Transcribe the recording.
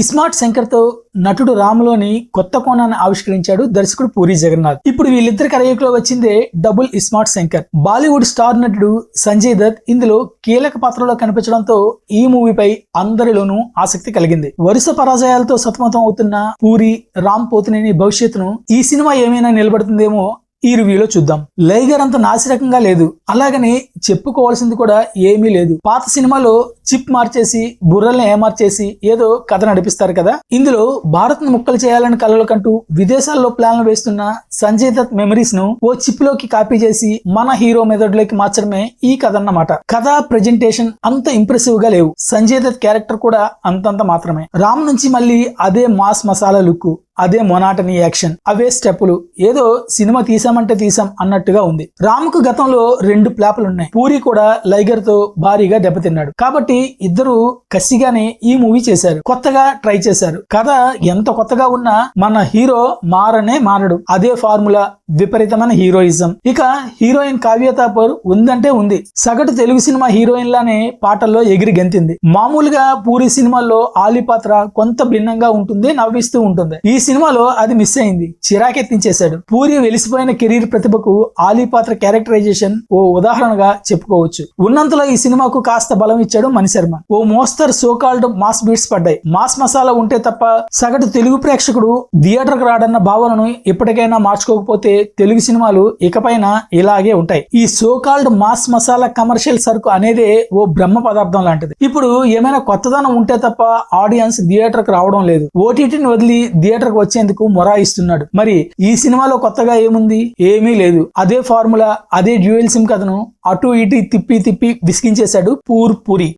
ఇస్మార్ట్ శంకర్తో నటుడు రాములోని కొత్త కోణాన్ని ఆవిష్కరించాడు దర్శకుడు పూరి జగన్నాథ్. ఇప్పుడు వీళ్ళిద్దరి కలయికలో వచ్చిందే Double iSmart Shankar. Bollywood star నటుడు సంజయ్ దత్ ఇందులో కీలక పాత్రలో కనిపించడంతో ఈ మూవీపై అందరిలోనూ ఆసక్తి కలిగింది. వరుస పరాజయాలతో సతమతం అవుతున్న పూరి రామ్ పోతినేని భవిష్యత్తును ఈ సినిమా ఏమైనా నిలబడుతుందేమో ఈ రివ్యూలో చూద్దాం. లైగర్ అంత నాసిరకంగా లేదు. అలాగని చెప్పుకోవాల్సింది కూడా ఏమీ లేదు. పాత సినిమాలో చిప్ మార్చేసి బుర్రల్ని ఏమార్చేసి ఏదో కథ నడిపిస్తారు కదా? ఇందులో భారత్ను ముక్కలు చేయాలని కలలు కంటూ విదేశాల్లో ప్లాన్లు వేస్తున్న సంజయ్ దత్ మెమరీస్ను ఓ చిప్లోకి కాపీ చేసి మన హీరో మెథడ్లోకి మార్చడమే ఈ కథ అన్నమాట. కథ ప్రెజెంటేషన్ అంత ఇంప్రెసివ్గా లేవు. సంజయ్ దత్ క్యారెక్టర్ కూడా అంతంత మాత్రమే. రామ్ నుంచి మళ్ళీ అదే మాస్ మసాలా లుక్ అదే మొనాటనీ యాక్షన్. అవే స్టెప్పులు. ఏదో సినిమా తీసామంటే తీసాం అన్నట్టుగా ఉంది. రాముకు గతంలో రెండు ప్లాపులు ఉన్నాయి పూరి కూడా లైగర్తో భారీగా దెబ్బతిన్నాడు. కాబట్టి ఇద్దరు కసిగానే ఈ మూవీ చేశారు. కొత్తగా ట్రై చేశారు. కథ ఎంత కొత్తగా ఉన్నా మన హీరో మారనే మారడు. అదే ఫార్ములా. విపరీతమైన హీరోయిజం. ఇక హీరోయిన్ కావ్య తాపర్ ఉందంటే ఉంది. సగటు తెలుగు సినిమా హీరోయిన్ లానే పాటల్లో ఎగిరి గెంతింది. మామూలుగా పూరి సినిమాల్లో ఆలి పాత్ర కొంత భిన్నంగా ఉంటుంది నవ్విస్తూ ఉంటుంది. ఈ సినిమాలో అది మిస్ అయింది. చిరాకెత్తించేశాడు. పూరి వెలిసిపోయిన కెరీర్ ప్రతిభకు ఆలీ పాత్ర క్యారెక్టరైజేషన్ ఓ ఉదాహరణగా చెప్పుకోవచ్చు. ఉన్నంతలో ఈ సినిమాకు కాస్త బలం ఇచ్చాడు మణిశర్మ. ఓ మోస్తరు సోకాల్డ్ మాస్ బీట్స్ పడ్డాయి. మాస్ మసాలా ఉంటే తప్ప సగటు తెలుగు ప్రేక్షకుడు థియేటర్కు రాడన్న భావనను ఇప్పటికైనా మార్చుకోకపోతే తెలుగు సినిమాలు ఇకపైన ఇలాగే ఉంటాయి. ఈ సోకాల్డ్ మాస్ మసాలా కమర్షియల్ సరుకు అనేదే ఓ బ్రహ్మ పదార్థం లాంటిది. ఇప్పుడు ఏమైనా కొత్తదనం ఉంటే తప్ప ఆడియన్స్ థియేటర్కు రావడం లేదు. ఓటీటీని వదిలి థియేటర్కు వచ్చేందుకు మొరాయిస్తున్నాడు. మరి ఈ సినిమాలో కొత్తగా ఏముంది? ఏమీ లేదు. అదే ఫార్ములా అదే డ్యూయల్ సిమ్ కథను అటు ఇటు తిప్పి తిప్పి విసిగించేశాడు పూర్ పూరి.